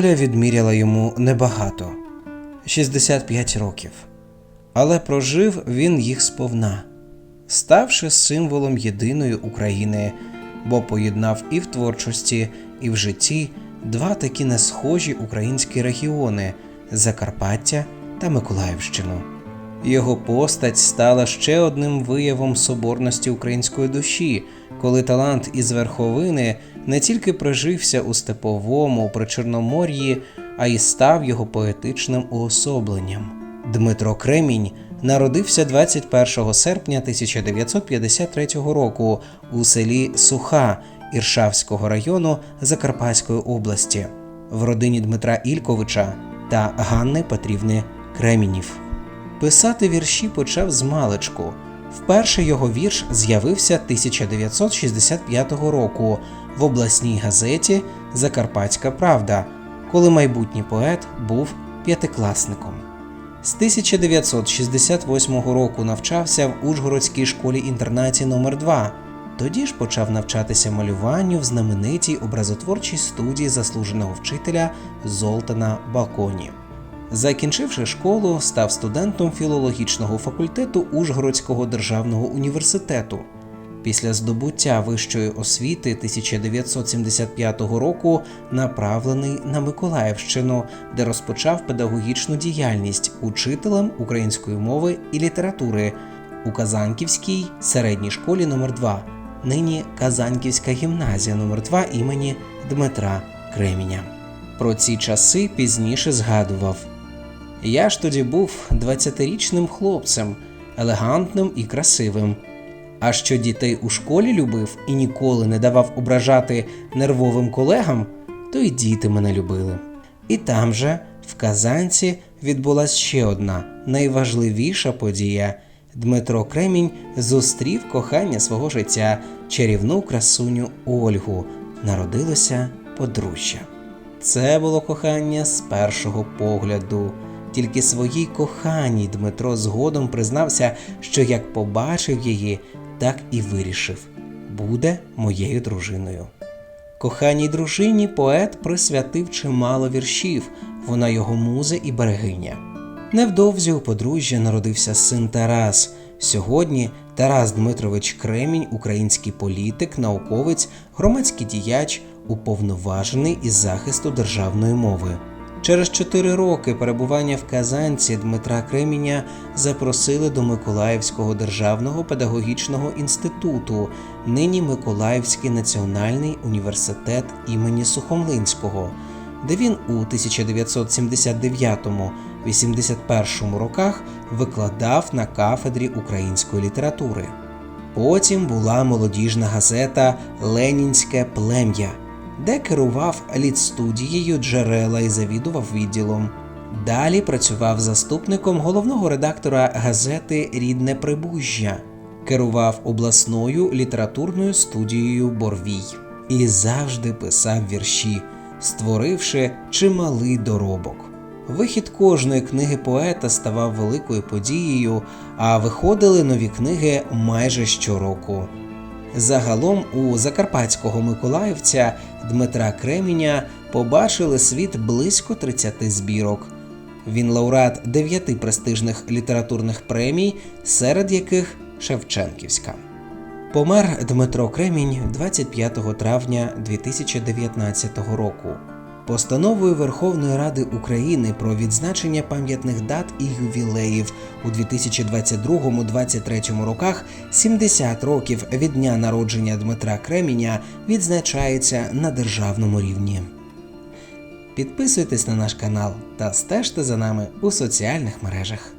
Доля відміряла йому небагато 65 років. Але прожив він їх сповна, ставши символом єдиної України, бо поєднав і в творчості, і в житті два такі несхожі українські регіони Закарпаття та Миколаївщину. Його постать стала ще одним виявом соборності української душі, коли талант із верховини не тільки прижився у степовому причорномор'ї, а й став його поетичним уособленням. Дмитро Кремінь народився 21 серпня 1953 року у селі Суха Іршавського району Закарпатської області в родині Дмитра Ільковича та Ганни Петрівни Кремінів. Писати вірші почав з маличку. Вперше його вірш з'явився 1965 року в обласній газеті Закарпатська Правда, коли майбутній поет був п'ятикласником. З 1968 року навчався в Ужгородській школі-інтернаті номер 2 Тоді ж почав навчатися малюванню в знаменитій образотворчій студії заслуженого вчителя Золтана Баконі. Закінчивши школу, став студентом філологічного факультету Ужгородського державного університету. Після здобуття вищої освіти 1975 року направлений на Миколаївщину, де розпочав педагогічну діяльність учителем української мови і літератури у Казанківській середній школі номер 2 нині Казанківська гімназія номер 2 імені Дмитра Креміня. Про ці часи пізніше згадував. Я ж тоді був 20-річним хлопцем, елегантним і красивим. А що дітей у школі любив і ніколи не давав ображати нервовим колегам, то й діти мене любили. І там же, в Казанці, відбулася ще одна найважливіша подія. Дмитро Кремінь зустрів кохання свого життя, чарівну красуню Ольгу. Народилося подружжя. Це було кохання з першого погляду. Тільки своїй коханій Дмитро згодом признався, що як побачив її, так і вирішив буде моєю дружиною. Коханій дружині поет присвятив чимало віршів, вона його муза і берегиня. Невдовзі у подружжя народився син Тарас. Сьогодні Тарас Дмитрович Кремінь, український політик, науковець, громадський діяч, уповноважений із захисту державної мови. Через чотири роки перебування в Казанці Дмитра Креміня запросили до Миколаївського державного педагогічного інституту, нині Миколаївський національний університет імені Сухомлинського, де він у 1979-81 роках викладав на кафедрі української літератури. Потім була молодіжна газета Ленінське плем'я де керував літстудією джерела і завідував відділом. Далі працював заступником головного редактора газети Рідне Прибужжя, керував обласною літературною студією Борвій і завжди писав вірші, створивши чималий доробок. Вихід кожної книги поета ставав великою подією, а виходили нові книги майже щороку. Загалом у закарпатського миколаївця Дмитра Креміня побачили світ близько 30 збірок. Він лауреат дев'яти престижних літературних премій, серед яких Шевченківська. Помер Дмитро Кремінь 25 травня 2019 року. Постановою Верховної Ради України про відзначення пам'ятних дат і ювілеїв у 2022-2023 роках 70 років від дня народження Дмитра Креміня відзначається на державному рівні. Підписуйтесь на наш канал та стежте за нами у соціальних мережах.